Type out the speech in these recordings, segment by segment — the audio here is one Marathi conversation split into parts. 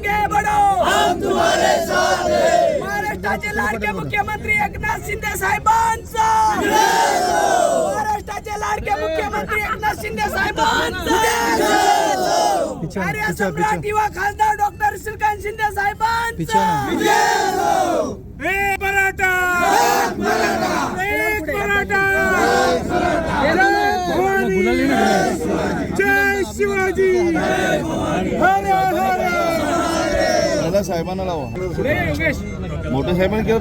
आगे बढ़ो। हम तुम्हारे साथ महाराष्ट्राचे लाडके मुख्यमंत्री एकनाथ शिंदे साहेबांचा महाराष्ट्राचे लाडके मुख्यमंत्री एकनाथ शिंदे साहेबांचा युवा खासदार डॉक्टर श्रीकांत शिंदे साहेबांचा एक मराठा। एक मराठा। जय शिवाजी। हर दादा साहेबांना लावा मोठ्या साहेबांनी केलं.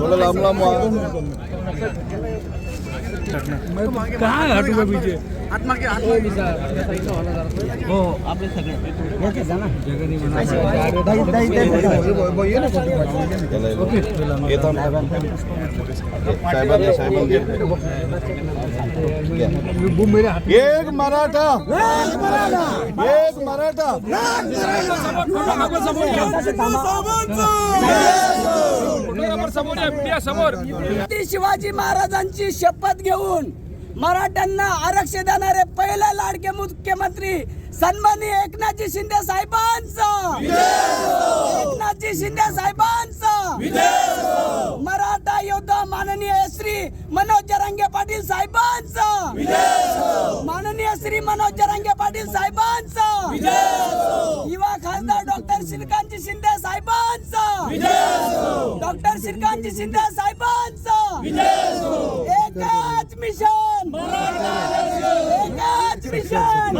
थोडं लांब लांब व्हा. हे थांब. साहेबांना साहेबांना एक मराठा. एक मराठा. छत्रपती शिवाजी महाराजांची शपथ घेऊन मराठ्यांना आरक्षण देणारे पहिले लाडके मुख्यमंत्री सन्मानी एकनाथजी शिंदे साहेबांचा. एकनाथजी शिंदे साहेबांचा. मराठा योद्धा माननीय श्री मनोज जरांगे पाटील साहेबांचा. माननीय श्री मनोज जरांगे पाटील साहेबांचा. युवा खासदार श्रीकांतजी शिंदे साहेबांचा. डॉक्टर श्रीकांतजी शिंदे साहेबांचा. एकच मिशन. एकच मिशन.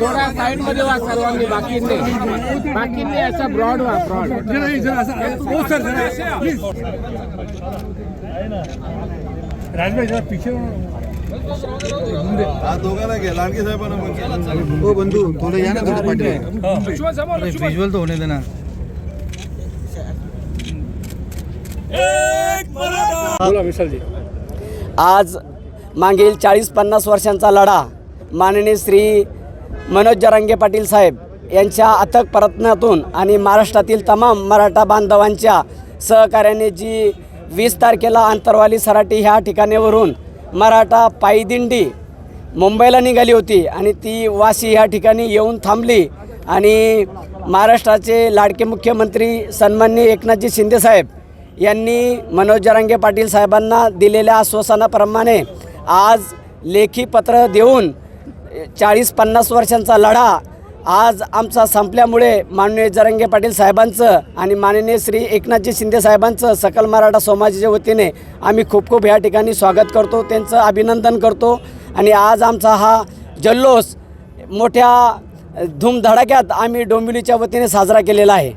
थोडा साईडमध्ये वा सर्वांनी बाकींनी बाकींनी ब्रॉड वा ब्रॉड हा दोघांना घ्या लाडके साहेबांना पण. हो बंधू थोडं या ना थोडं पाठी विज्युअल तर होणे देना आज मागील चाळीस पन्नास वर्षांचा लढा माननीय श्री मनोज जरांगे पाटील साहेब यांच्या अथक प्रयत्नातून आणि महाराष्ट्रातील तमाम मराठा बांधवांच्या सहकार्याने जी वीस तारखेला आंतरवाली सराटी ह्या ठिकाणीवरून मराठा पायदिंडी मुंबईला निघाली होती आणि ती वाशी ह्या ठिकाणी येऊन थांबली. आणि महाराष्ट्राचे लाडके मुख्यमंत्री सन्माननीय एकनाथजी शिंदेसाहेब यांनी मनोज जरांगे पाटील साहेबांना दिलेल्या आश्वासनाप्रमाणे आज लेखी पत्र देऊन चाळीस पन्नास वर्षांचा लढा आज आमचा संपल्यामुळे माननीय जरंगे पाटील साहेबांचं आणि माननीय श्री एकनाथजी शिंदे साहेबांचं सकल मराठा समाजाच्या वतीने आम्ही खूप खूप ह्या ठिकाणी स्वागत करतो त्यांचं अभिनंदन करतो. आणि आज आमचा हा जल्लोष मोठ्या धूमधडाक्यात आम्ही डोंबिवलीच्या वतीने साजरा केलेला आहे.